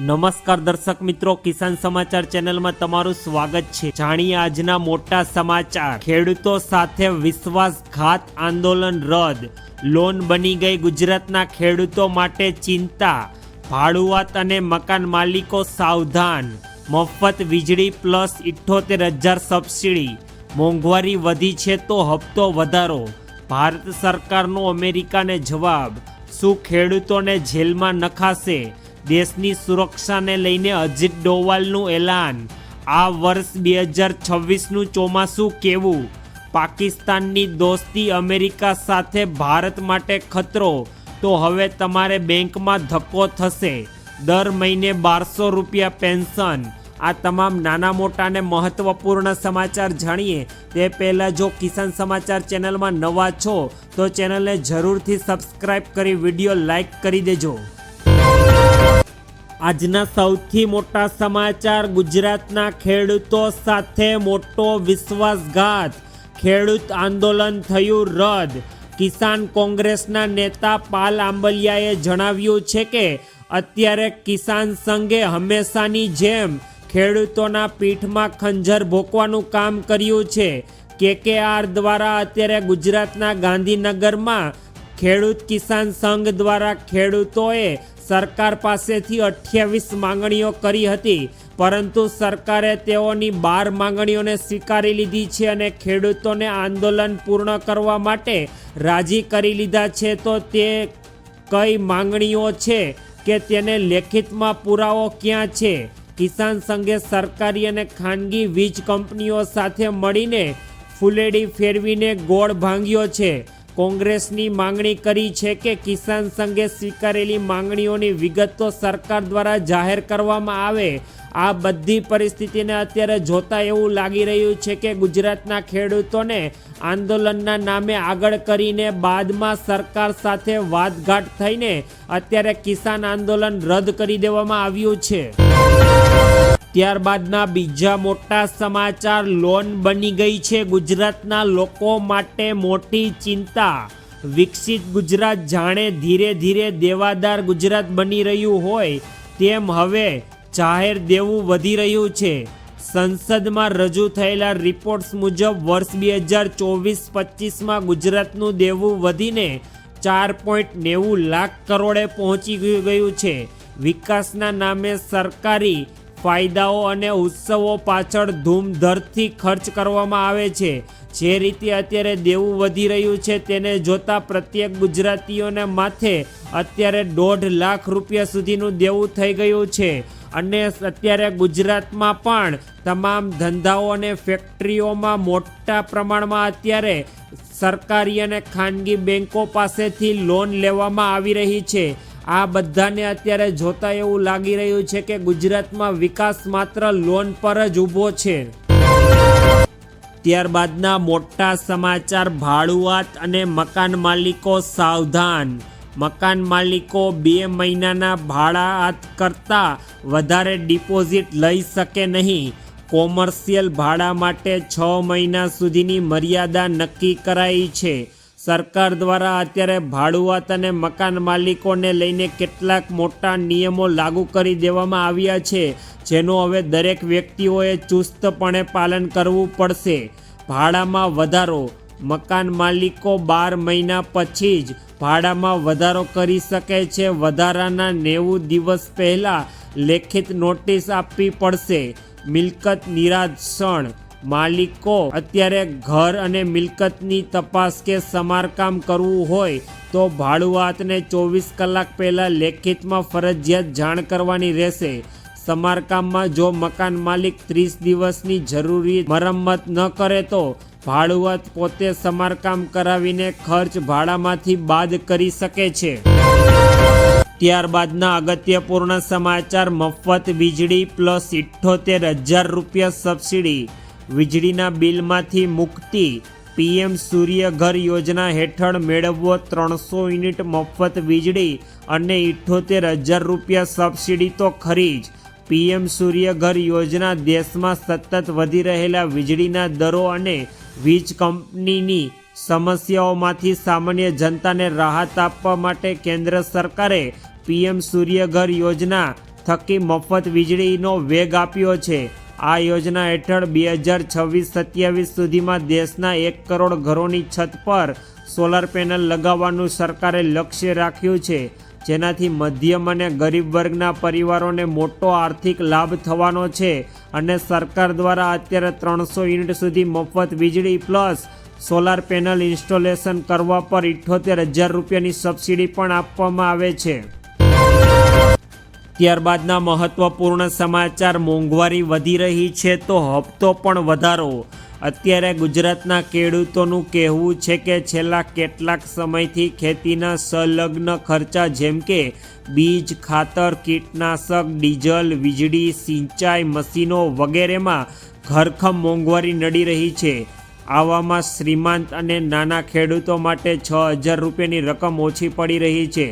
નમસ્કાર દર્શક મિત્રો, કિસાન સમાચાર ચેનલમાં તમારું સ્વાગત છે. જાણીએ આજના મોટા સમાચાર. ખેડૂતો સાથે વિશ્વાસઘાત આંદોલન રદ. લોન બની ગઈ ગુજરાતના ખેડૂતો માટે ચિંતા. ભાડુઆત અને મકાન માલિકો સાવધાન. મફત વીજળી પ્લસ ઇઠ્ઠોતેર હજાર સબસિડી. મોંઘવારી વધી છે તો હપ્તો વધારો. ભારત સરકારનો અમેરિકાને જવાબ. શું ખેડૂતોને જેલમાં નખાશે? દેશની સુરક્ષાને લઈને અજીત ડોવાલનું એલાન. આ વર્ષ બે હજાર છવ્વીસનું ચોમાસું કેવું? પાકિસ્તાનની દોસ્તી અમેરિકા સાથે ભારત માટે ખતરો? તો હવે તમારે બેંકમાં ધક્કો થશે. દર મહિને બારસો રૂપિયા પેન્શન. આ તમામ નાના મોટાને મહત્વપૂર્ણ સમાચાર જાણીએ. તે પહેલાં જો કિસાન સમાચાર ચેનલમાં નવા છો, તો ચેનલને જરૂરથી સબસ્ક્રાઇબ કરી વીડિયો લાઈક કરી દેજો. આજના સૌથી મોટા સમાચાર, ગુજરાતના ખેડૂતો સાથે મોટો વિશ્વાસઘાત. ખેડૂત આંદોલન થયું રદ. કિસાન કોંગ્રેસના નેતા પાલ આંબલિયાએ જણાવ્યું છે કે, અત્યારે કિસાન સંઘે હંમેશાની જેમ ખેડૂતોના પીઠમાં ખંજર ભોકવાનું કામ કર્યું છે. કેકેઆર દ્વારા અત્યારે ગુજરાતના ગાંધીનગરમાં ખેડૂત કિસાન સંઘ દ્વારા ખેડૂતોએ સરકાર પાસેથી અઠ્યાવીસ માંગણીઓ કરી હતી, પરંતુ સરકારે તેઓની બાર માંગણીઓને સ્વીકારી લીધી છે અને ખેડૂતોને આંદોલન પૂર્ણ કરવા માટે રાજી કરી લીધા છે. તો તે કઈ માંગણીઓ છે કે તેને લેખિતમાં પુરાવો ક્યાં છે? કિસાન સંઘે સરકારી અને ખાનગી વીજ કંપનીઓ સાથે મળીને ફૂલેડી ફેરવીને ગોળ ભાંગ્યો છે. કોંગ્રેસની માંગણી કરી છે કે કિસાન સંઘે સ્વીકારેલી માંગણીઓની વિગતો સરકાર દ્વારા જાહેર કરવામાં આવે. આ બધી પરિસ્થિતિને અત્યારે જોતા એવું લાગી રહ્યું છે કે ગુજરાતના ખેડૂતોને આંદોલનના નામે આગળ કરીને બાદમાં સરકાર સાથે વાતઘાટ થઈને અત્યારે કિસાન આંદોલન રદ કરી દેવામાં આવ્યું છે. ત્યારબાદના બીજા મોટા સમાચાર લોન બની ગઈ છે ગુજરાતના લોકો માટે મોટી ચિંતા. વિકસિત ગુજરાત જાણે ધીરે ધીરે દેવાદાર ગુજરાત બની રહ્યું હોય તેમ હવે જાહેર દેવું વધી રહ્યું છે. સંસદમાં રજૂ થયેલા રિપોર્ટ્સ મુજબ વર્ષ બે હજાર ચોવીસ પચીસમાં ગુજરાતનું દેવું વધીને ચાર પોઈન્ટ નેવું લાખ કરોડે પહોંચી ગયું છે. વિકાસના નામે સરકારી ફાયદાઓ અને ઉત્સવો પાછળ ધૂમધરથી ખર્ચ કરવામાં આવે છે. જે રીતે અત્યારે દેવું વધી રહ્યું છે તેને જોતા પ્રત્યેક ગુજરાતીઓને માથે અત્યારે દોઢ લાખ રૂપિયા સુધીનું દેવું થઈ ગયું છે. અને અત્યારે ગુજરાતમાં પણ તમામ ધંધાઓ અને ફેક્ટરીઓમાં મોટા પ્રમાણમાં અત્યારે સરકારી અને ખાનગી બેન્કો પાસેથી લોન લેવામાં આવી રહી છે. આ બધાને અત્યારે જોતા એવું લાગી રહ્યું છે કે ગુજરાતમાં વિકાસ માત્ર લોન પર જ ઊભો છે. ત્યારબાદના મોટા સમાચાર ભાડુઆત અને મકાન માલિકો સાવધાન. મકાન માલિકો બે મહિનાના ભાડાઆત કરતાં વધારે ડિપોઝિટ લઈ શકે નહીં. કોમર્શિયલ ભાડા માટે છ મહિના સુધીની મર્યાદા નક્કી કરાઈ છે. સરકાર દ્વારા અત્યારે ભાડુઆત અને મકાન માલિકોને લઈને કેટલાક મોટા નિયમો લાગુ કરી દેવામાં આવ્યા છે, જેનું હવે દરેક વ્યક્તિઓએ ચુસ્તપણે પાલન કરવું પડશે. ભાડામાં વધારો, મકાન માલિકો બાર મહિના પછી જ ભાડામાં વધારો કરી શકે છે, વધારાના નેવું દિવસ પહેલાં લેખિત નોટિસ આપવી પડશે. મિલકત નિરાશણ માલિકો અત્યારે ઘર અને મિલકતની તપાસ કે સમારકામ કરવું હોય તો ભાડુઆતને ચોવીસ કલાક પહેલાં લેખિતમાં ફરજિયાત જાણ કરવાની રહેશે. સમારકામમાં જો મકાન માલિક ત્રીસ દિવસની જરૂરી મરમ્મત ન કરે તો ભાડુઆત પોતે સમારકામ કરાવીને ખર્ચ ભાડામાંથી બાદ કરી શકે છે. ત્યારબાદના અગત્યપૂર્ણ સમાચાર મફત વીજળી પ્લસ ઇઠ્ઠોતેર હજાર રૂપિયા સબસિડી. વીજળીના બિલમાંથી મુક્તિ. પીએમ સૂર્ય ઘર યોજના હેઠળ મેળવવો ત્રણસો યુનિટ મફત વીજળી અને ઇઠ્ઠોતેર હજાર રૂપિયા સબસિડી તો ખરી જ. પીએમ સૂર્ય ઘર યોજના દેશમાં સતત વધી રહેલા વીજળીના દરો અને વીજ કંપનીની સમસ્યાઓમાંથી સામાન્ય જનતાને રાહત આપવા માટે કેન્દ્ર સરકારે પીએમ સૂર્યઘર યોજના થકી મફત વીજળીનો વેગ આપ્યો છે. આ યોજના હેઠળ બે હજાર છવ્વીસ સત્યાવીસ સુધીમાં દેશના એક કરોડ ઘરોની છત પર સોલાર પેનલ લગાવવાનું સરકારે લક્ષ્ય રાખ્યું છે. જેનાથી મધ્યમ અને ગરીબ વર્ગના પરિવારોને મોટો આર્થિક લાભ થવાનો છે અને સરકાર દ્વારા અત્યારે ત્રણસો યુનિટ સુધી મફત વીજળી પ્લસ સોલાર પેનલ ઇન્સ્ટોલેશન કરવા પર ઇઠ્ઠોતેર હજાર રૂપિયાની સબસિડી પણ આપવામાં આવે છે. ત્યારબાદના મહત્વપૂર્ણ સમાચાર મોંઘવારી વધી રહી છે તો હપ્તો પણ વધારો. અત્યારે ગુજરાતના ખેડૂતોનું કહેવું છે કે છેલ્લા કેટલાક સમયથી ખેતીના સંલગ્ન ખર્ચા જેમ કે બીજ, ખાતર, કીટનાશક, ડીઝલ, વીજળી, સિંચાઈ મશીનો વગેરેમાં ઘરખમ મોંઘવારી નડી રહી છે. આવામાં શ્રીમંત અને નાના ખેડૂતો માટે છ હજાર રૂપિયાની રકમ ઓછી પડી રહી છે.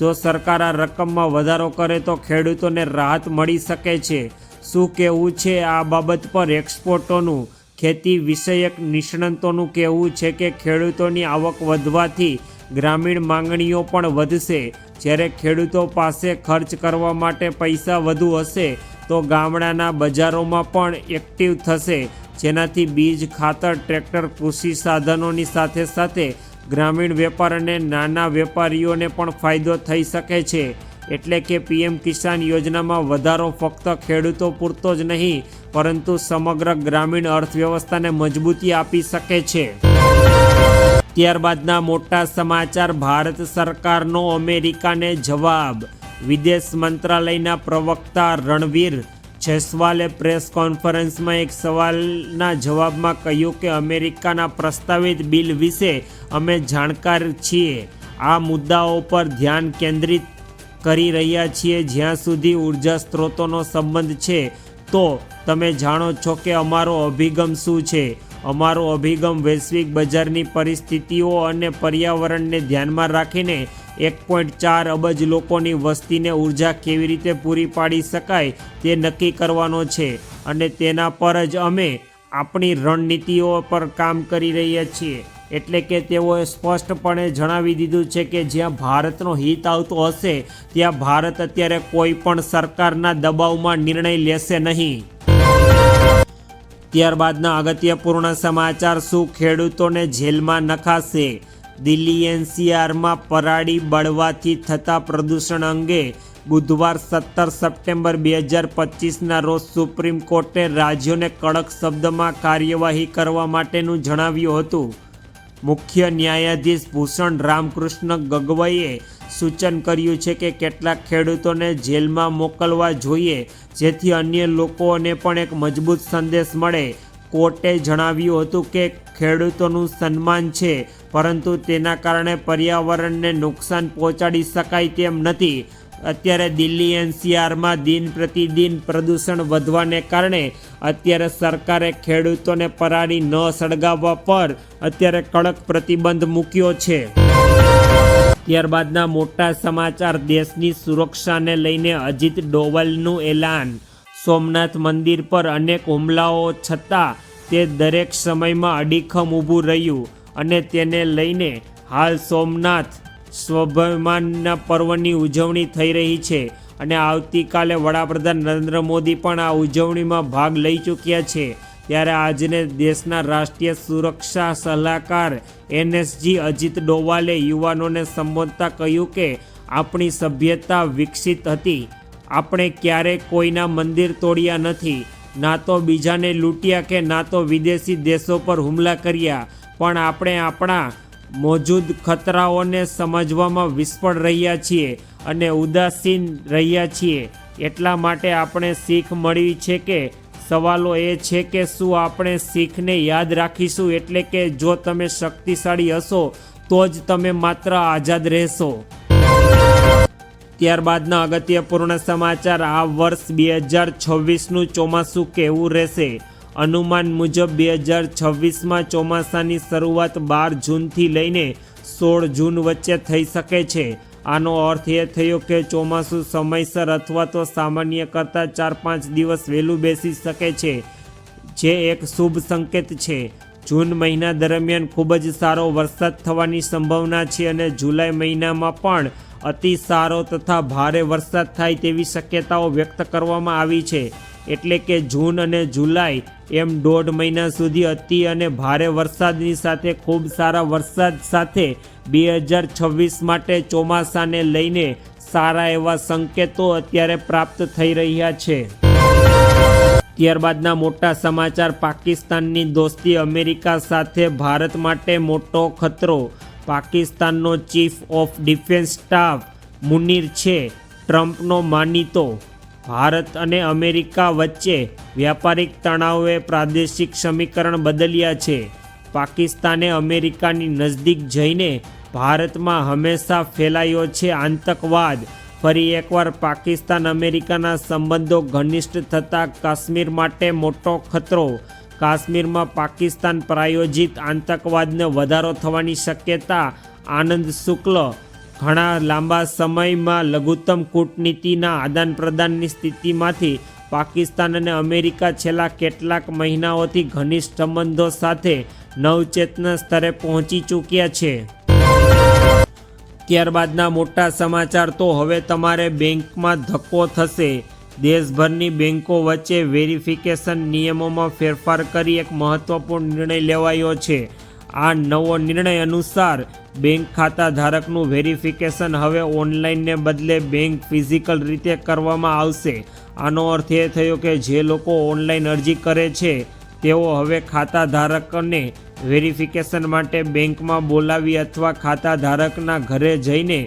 જો સરકાર આ રકમમાં વધારો કરે તો ખેડૂતોને રાહત મળી શકે છે. શું કહેવું છે આ બાબત પર એક્સપોર્ટોનું, ખેતી વિષયક નિષ્ણાંતોનું કહેવું છે કે ખેડૂતોની આવક વધવાથી ગ્રામીણ માંગણીઓ પણ વધશે? જ્યારે ખેડૂતો પાસે ખર્ચ કરવા માટે પૈસા વધુ હશે, તો ગામડાના બજારોમાં પણ એક્ટિવ થશે. જેનાથી બીજ, ખાતર, ટ્રેક્ટર, કૃષિ સાધનોની સાથે સાથે ગ્રામીણ વેપાર અને નાના વેપારીઓને પણ ફાયદો થઈ શકે છે. એટલે કે પીએમ કિસાન યોજનામાં વધારો ફક્ત ખેડૂતો પૂરતો જ નહીં, પરંતુ સમગ્ર ગ્રામીણ અર્થવ્યવસ્થાને મજબૂતી આપી શકે છે. ત્યારબાદના મોટા સમાચાર, ભારત સરકારનો અમેરિકાને જવાબ. વિદેશ મંત્રાલયના પ્રવક્તા રણવીર જયસ્વાલે પ્રેસ કોન્ફરન્સમાં એક સવાલના જવાબમાં કહ્યું કે અમેરિકાના પ્રસ્તાવિત બિલ વિશે અમે જાણકાર છીએ. આ મુદ્દાઓ પર ધ્યાન કેન્દ્રિત કરી રહ્યા છીએ. જ્યાં સુધી ઊર્જા સ્ત્રોતોનો સંબંધ છે, તો તમે જાણો છો કે અમારો અભિગમ શું છે? અમારો અભિગમ વૈશ્વિક બજારની પરિસ્થિતિઓ અને પર્યાવરણને ધ્યાનમાં રાખીને એક પોઈન્ટ ચાર અબજ લોકોની વસ્તીને ઊર્જા કેવી રીતે પૂરી પાડી શકાય તે નક્કી કરવાનો છે અને તેના પર જ અમે આપણી રણનીતિઓ પર કામ કરી રહ્યા છીએ. એટલે કે તેઓએ સ્પષ્ટપણે જણાવી દીધું છે કે જ્યાં ભારતનો હિત આવતો હશે, ત્યાં ભારત અત્યારે કોઈ પણ સરકારના દબાવમાં નિર્ણય લેશે નહીં. ત્યારબાદના અગત્યપૂર્ણ સમાચાર શું? ખેડૂતોને જેલમાં નખાશે. દિલ્હી એનસીઆરમાં પરાળી બળવાથી થતા પ્રદૂષણ અંગે બુધવાર સત્તર સપ્ટેમ્બર બે હજાર પચીસના રોજ સુપ્રીમ કોર્ટે રાજ્યોને કડક શબ્દમાં કાર્યવાહી કરવા માટેનું જણાવ્યું હતું. મુખ્ય ન્યાયાધીશ ભૂષણ રામકૃષ્ણ ગગવાઈએ સૂચન કર્યું છે કે કેટલાક ખેડૂતોને જેલમાં મોકલવા જોઈએ, જેથી અન્ય લોકોને પણ એક મજબૂત સંદેશ મળે. કોર્ટે જણાવ્યું હતું કે ખેડૂતોનું સન્માન છે, પરંતુ તેના કારણે પર્યાવરણને નુકસાન પહોંચાડી શકાય તેમ નથી. અત્યારે દિલ્હી એનસીઆરમાં દિન પ્રતિદિન પ્રદૂષણ વધવાને કારણે અત્યારે સરકારે ખેડૂતોને પરાળી ન સળગાવવા પર અત્યારે કડક પ્રતિબંધ મૂક્યો છે. ત્યારબાદના મોટા સમાચાર, દેશની સુરક્ષાને લઈને અજીત ડોવલનું એલાન સોમનાથ મંદિર પર અનેક હુમલાઓ છતાં તે દરેક સમયમાં અડીખમ ઊભું રહ્યું અને તેને લઈને હાલ સોમનાથ સ્વાભિમાનના પર્વની ઉજવણી થઈ રહી છે અને આવતીકાલે વડાપ્રધાન નરેન્દ્ર મોદી પણ આ ઉજવણીમાં ભાગ લઈ ચૂક્યા છે. ત્યારે આજને દેશના રાષ્ટ્રીય સુરક્ષા સલાહકાર એનએસજી અજીત ડોવાલે યુવાનોને સંબોધતા કહ્યું કે આપણી સભ્યતા વિકસિત હતી. આપણે ક્યારેય કોઈના મંદિર તોડ્યા નથી, ના તો બીજાને લૂંટ્યા કે ના તો વિદેશી દેશો પર હુમલા કર્યા, પણ આપણે આપણા મોજૂદ ખતરાઓને સમજવામાં વિસ્ફળ રહ્યા છીએ અને ઉદાસીન રહ્યા છીએ. એટલા માટે આપણે શીખ મળી છે કે, સવાલો એ છે કે શું આપણે શીખને યાદ રાખીશું એટલે કે જો તમે શક્તિશાળી હશો, તો જ તમે માત્ર આઝાદ રહેશો. ત્યારબાદના અગત્યપૂર્ણ સમાચાર આ વર્ષ બે હજાર છવ્વીસનું ચોમાસું કેવું રહેશે? અનુમાન મુજબ બે હજાર છવ્વીસમાં ચોમાસાની શરૂઆત બાર જૂનથી લઈને સોળ જૂન વચ્ચે થઈ શકે છે. આનો અર્થ એ થયો કે ચોમાસું સમયસર અથવા તો સામાન્ય કરતાં ચાર પાંચ દિવસ વહેલું બેસી શકે છે, જે એક શુભ સંકેત છે. જૂન મહિના દરમિયાન ખૂબ જ સારો વરસાદ થવાની સંભાવના છે અને જુલાઈ મહિનામાં પણ અતિ સારો તથા ભારે વરસાદ થાય તેવી શક્યતાઓ વ્યક્ત કરવામાં આવી છે. એટલે કે જૂન અને જુલાઈ એમ દોઢ મહિના સુધી અતિ અને ભારે વરસાદની સાથે ખૂબ સારા વરસાદ સાથે બે હજાર છવ્વીસ માટે ચોમાસાને લઈને સારા એવા સંકેતો અત્યારે પ્રાપ્ત થઈ રહ્યા છે. ત્યારબાદના મોટા સમાચાર પાકિસ્તાનની દોસ્તી અમેરિકા સાથે ભારત માટે મોટો ખતરો પાકિસ્તાનનો chief of defence staff Munir છે. ટ્રમ્પનો માનીતો, ભારત અને અમેરિકા વચ્ચે વ્યાપારિક તણાવે પ્રાદેશિક સમીકરણ બદલ્યા છે. પાકિસ્તાને અમેરિકાની નજદીક જઈને ભારતમાં હંમેશા ફેલાયો છે આતંકવાદ. ફરી એકવાર પાકિસ્તાન અમેરિકાના સંબંધો ઘનિષ્ઠ થતાં કાશ્મીર માટે મોટો ખતરો કાશ્મીરમાં પાકિસ્તાન પ્રાયોજિત આતંકવાદને વધારો થવાની શક્યતા, આનંદ શુક્લ. ઘણા લાંબા સમયમાં લઘુત્તમ કૂટનીતિના આદાન પ્રદાનની સ્થિતિમાંથી પાકિસ્તાન અને અમેરિકા છેલ્લા કેટલાક મહિનાઓથી ઘનિષ્ઠ સંબંધો સાથે નવચેતના સ્તરે પહોંચી ચૂક્યા છે. ત્યારબાદના મોટા સમાચાર તો હવે તમારે બેંકમાં ધક્કો થશે. દેશભરની બેન્કો વચ્ચે વેરિફિકેશન નિયમોમાં ફેરફાર કરી એક મહત્વપૂર્ણ નિર્ણય લેવાયો છે. આ નવો નિર્ણય અનુસાર બેંક ખાતા ધારકનું વેરિફિકેશન હવે ઓનલાઈનને બદલે બેંક ફિઝિકલ રીતે કરવામાં આવશે. આનો અર્થ એ થયો કે જે લોકો ઓનલાઈન અરજી કરે છે, તેઓ હવે ખાતા ધારકને વેરિફિકેશન માટે બેંકમાં બોલાવી અથવા ખાતા ધારકના ઘરે જઈને